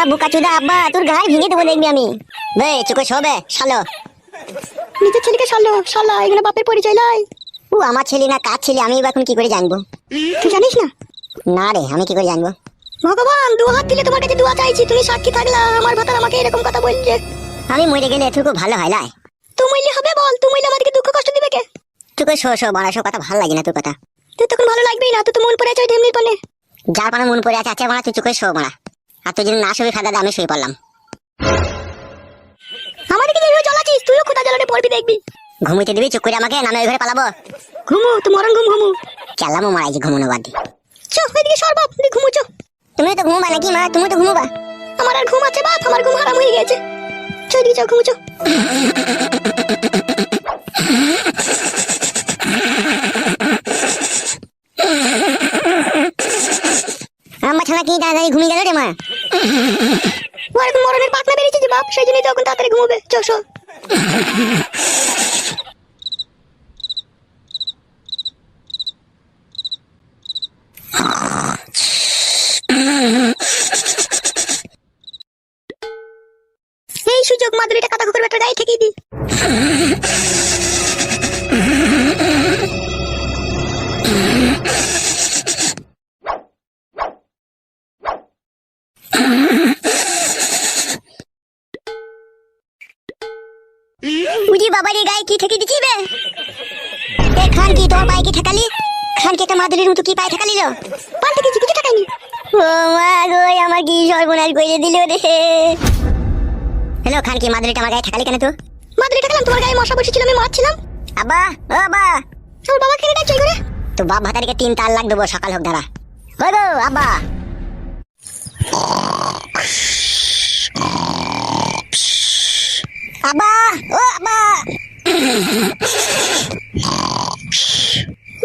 শালা বুকাচুদা আব্বা তোর গায়ে ভেঙে দেবো দেখবি আমি। বে চুকে শোবে শালো। নিজের ছেলেকে শালো শালা এগুলো বাপের পরিচয় লয় ও আমার ছেলে না কার ছেলে আমি এখন কি করে জানব? তুই জানিস না? না রে আমি কি করে জানব? ভগবান দু হাত দিলে তোমার কাছে দোয়া চাইছি তুমি সাক্ষী থাকলা আমার ভাতার আমাকে এরকম কথা বলছে। আমি মরে গেলে এটুকু ভালো হয় লাই। তুমিলে হবে বল তুমিলে আমাদেরকে দুঃখ কষ্ট দিবে কে? তোকে শো শো বড় শো কথা ভালো লাগে না তোর কথা। তুই তখন ভালো লাগবেই না তুই তো মন পড়ে আছে ঢেমনির পানে যার পানা মন পড়ে আছে আছে মারা তুই চোখে শো মারা। আর তুই যদি না শুবি ফাঁদা আমি শুয়ে পড়লাম। আমাদেরকে যেভাবে জ্বলাচ্ছিস তুইও খোদা জ্বালানে পড়বি দেখবি। ঘুমিতে দিবি চুপ করে আমাকে নামে ওই ঘরে পালাবো। ঘুমো তো মরণ ঘুম ঘুমু। চালামো মারাইছি ঘুমনো বাদ। দিয়ে। চ ওইদিকে সর বাপ তুই ঘুমো চ। তুমি তো ঘুমবা নাকি মা? তুমি তো ঘুমবা। আমার আর ঘুম আছে বাপ আমার ঘুম হারাম হয়ে গেছে। চ ওইদিকে চ ঘুমো চ। আমার ছানা কি তাড়াতাড়ি ঘুমিয়ে গেল রে মা? এখন মরণের পাকনা বেরিয়েছে যে বাপ, সেই জন্যই তখন তাড়াতাড়ি ঘুমোবে। চ চ এই সুযোগ মাদুরিটা কাটা কুকুর বেটার গায়ে ঠেকিয়ে দি উজি বাবার এই গায়ে কি ঠেকে দিচ্ছি বে? এ খান কি তোর পায়ে কি ঠেকালি? খান কি একটা মাদুরির মতো কি পায়ে ঠেকালি লো পাল্টে কিছু কিছু টাকাইনি ও মা গো আমার কি সর্বনাশ করে দিল রে। হ্যালো খান কি মাদুরিটা আমার গায়ে ঠেকালি কেন তো মাদুরি টাকালাম তোমার গায়ে মশা বসেছিল আমি মারছিলাম। আবা আব্বা। আমার বাবা কেটে ডাকছে করে তো বাপ ভাতারিকে তিন তার লাখ দেবো সকাল হোক দাঁড়া। ওই গো আব্বা। আব্বা ও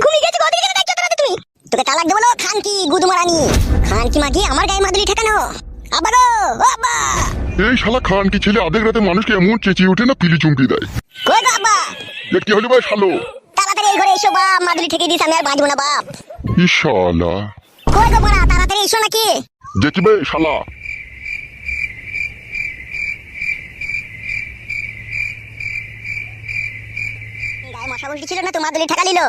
ঘুমিয়ে গেছে গদিকে কেটে ডাকছো তোরা তুমি। তোকে তালাক দেবো না, খান কি গুদমারানি খান কি মাগি আমার গায়ে মাদুরি ঠেকানো। আব্বা গো ও আব্বা। এই শালা খান কি ছেলে আধেক রাতে মানুষকে এমন চেঁচিয়ে ওঠে না পিলি চুমকি দেয়। কই গো আব্বা? এ কি হলো ভাই শালো? তাড়াতাড়ি এই ঘরে এসো বাপ মাদুরি ঠেকে দিস আমি আর বাঁচবো না বাপ। ই শালা কই গো বড়া তাড়াতাড়ি এসো নাকি। দেখি বে শালা। ছিল না তো ঠেকা নিল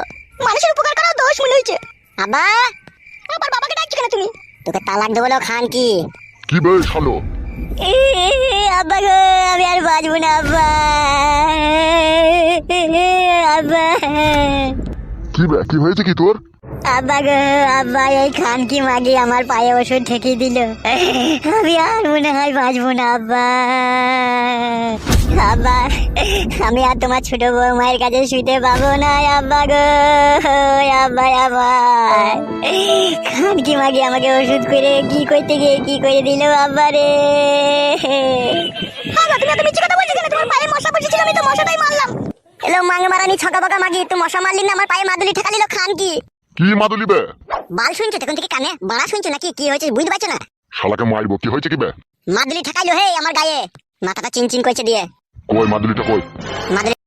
মানুষের উপকার করা দোষ মনে হয়েছে। আব্বা আবার বাবাকে ডাকছো কেন তুমি? তোকে তালাক দেবো না, খান কি? কি আব্বা গো আমি আর বাঁচবো না আব্বা। আব্বা। কি বে কি হয়েছে কি তোর? আব্বা গো আব্বা এই খান কি মাগি আমার পায়ে ওষুধ ঠেকে দিল? আমি আর মনে হয় বাঁচবো না আব্বা। আব্বা আমি আর তোমার ছোট বউ মায়ের কাছে শুতে পাবো না আব্বা গো আব্বা আব্বা। খান কি মাগি আমাকে ওষুধ করে কি করতে গিয়ে কি করে দিল আব্বা রে? তুমি কথা বলছো কেন? তোমার পায়ে মশা বসেছিল আমি তো মশাটাই মারলাম। এলো মাঙ্গে মারানি ছকা বকা মাগি তুই মশা মারলি না আমার পায়ে মাদুলি ঠেকালিল খান কি কি মাদুলি বে? বাল শুনছো তখন থেকে কানে? বাড়া শুনছো নাকি? কি হয়েছে? বুঝতে পারছ না? শালাকে মারবো কি হয়েছে কি বে? মাদুলি ঠেকাইলো হে আমার গায়ে। মাথাটা চিনচিন করছে দিয়ে। কই মাদুলিটা কই?